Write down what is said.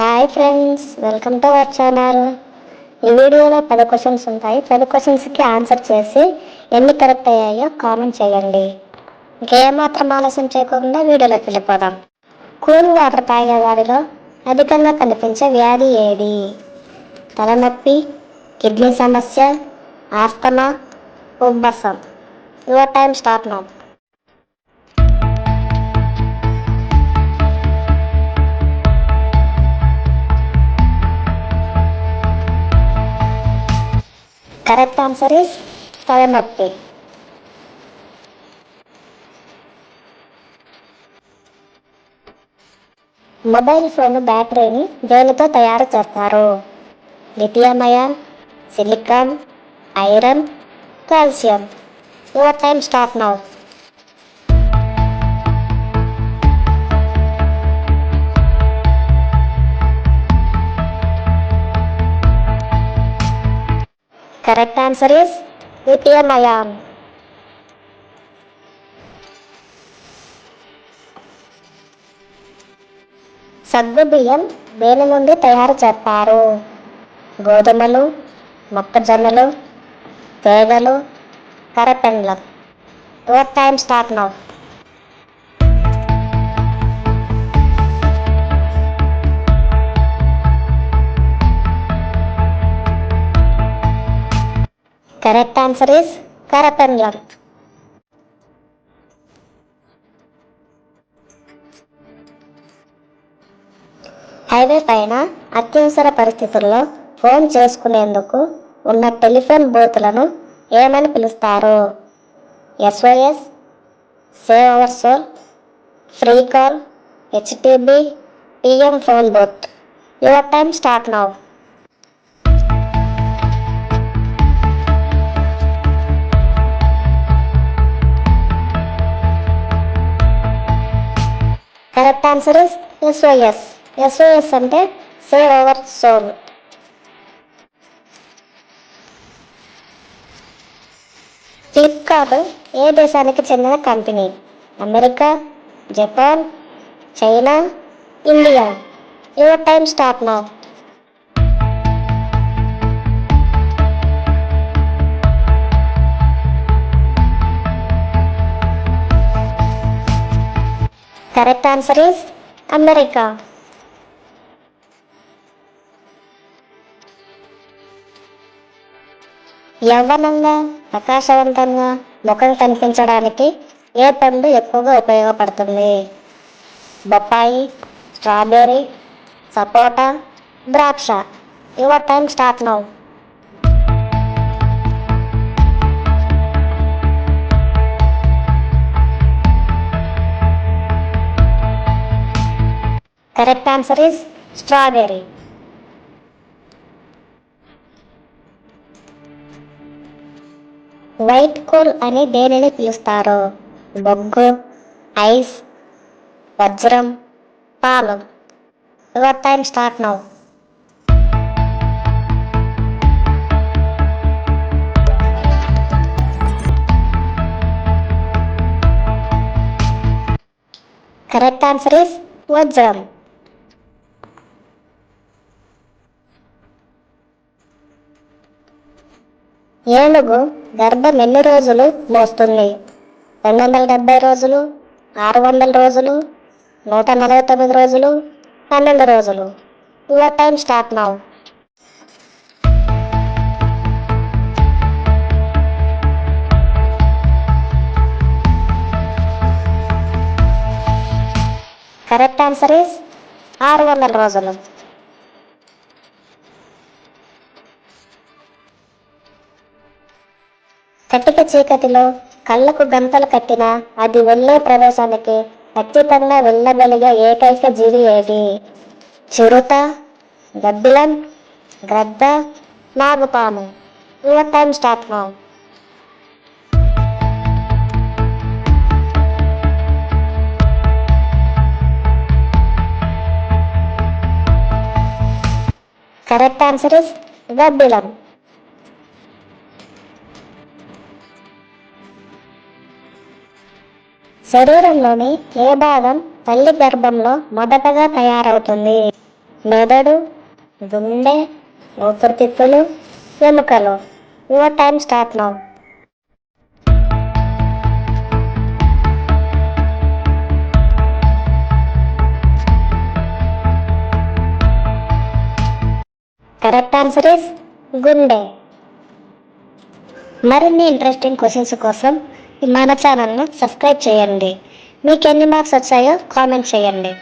Hi friends welcome to our channel ఈ వీడియోలో పది క్వశ్చన్స్ ఉంటాయి. పది క్వశ్చన్స్కి ఆన్సర్ చేసి ఎన్ని కరెక్ట్ అయ్యాయో కామెంట్ చేయండి. ఇంకేమాత్రం ఆలస్యం చేయకుండా వీడియోలోకి వెళ్ళిపోదాం. కూల్ వాటర్ తాగే వారిలో అధికంగా కనిపించే వ్యాధి ఏది? తలనొప్పి కిడ్నీ సమస్య ఆస్తమా ఉబ్బసం. Your time start now correct answer is తలనొప్పి మొబైల్ ఫోన్ బ్యాటరీని దేనితో తయారు చేస్తారు. లిథియమయ silicon iron calcium your time stop now correct answer is lithium ion సగ్గు బియ్యం దేని నుండి తయారు చేస్తారు. గోధుమలు మొక్కజొన్నలు తేగలు కరపెండ్లు your time start now correct answer is కరపెండ్లం highway పైన అత్యవసర పరిస్థితుల్లో ఫోన్ చేసుకునేందుకు ఉన్న టెలిఫోన్ బూత్లను ఏమని పిలుస్తారు? SOS save our soul free call HTB PM phone booth your time start now correct answer is SOS SOS అంటే సేవ్ అవర్ సోల్ ఫ్లిప్కార్ట్ ఏ దేశానికి చెందిన company? America Japan China India. Your time start నా correct answer is America. యవ్వనంగా ప్రకాశవంతంగా ముఖం కనిపించడానికి ఏ పండు ఎక్కువగా ఉపయోగపడుతుంది? బొప్పాయి స్ట్రాబెర్రీ సపోటా ద్రాక్ష. Your time start now. Correct answer is strawberry white coal అని దేనిని పిలుస్తారు? బొగ్గు ఐస్ వజ్రం పాలు. Your time start now correct answer is వజ్రం. ఏనుగు గర్భం ఎన్ని రోజులు మోస్తుంది? రెండు వందల డెబ్బై రోజులు ఆరు వందల రోజులు నూట నలభై తొమ్మిది రోజులు పన్నెండు రోజులు. Your time start now correct answer is ఆరు వందల రోజులు. కటిక చీకటిలో కళ్ళకు గంతలు కట్టిన అది వెళ్ళే ప్రదేశానికి ఖచ్చితంగా వెళ్ళగలిగే ఏకైక జీవి ఏది? చిరుత గబ్బిలం గ్రద్ద నాగుపాము. Your time start now correct answer is గబ్బిలం. శరీరంలోని ఏ భాగం తల్లి గర్భంలో మొదటగా తయారవుతుంది? మెదడు గుండె ఊపిరితిత్తులు ఎముకలు. Your time start now correct answer is గుండె. మరిన్ని ఇంట్రెస్టింగ్ క్వశ్చన్స్ కోసం మన ఛానల్ను సబ్స్క్రైబ్ చేయండి. మీకు ఎన్ని మార్క్స్ వచ్చాయో కామెంట్ చేయండి.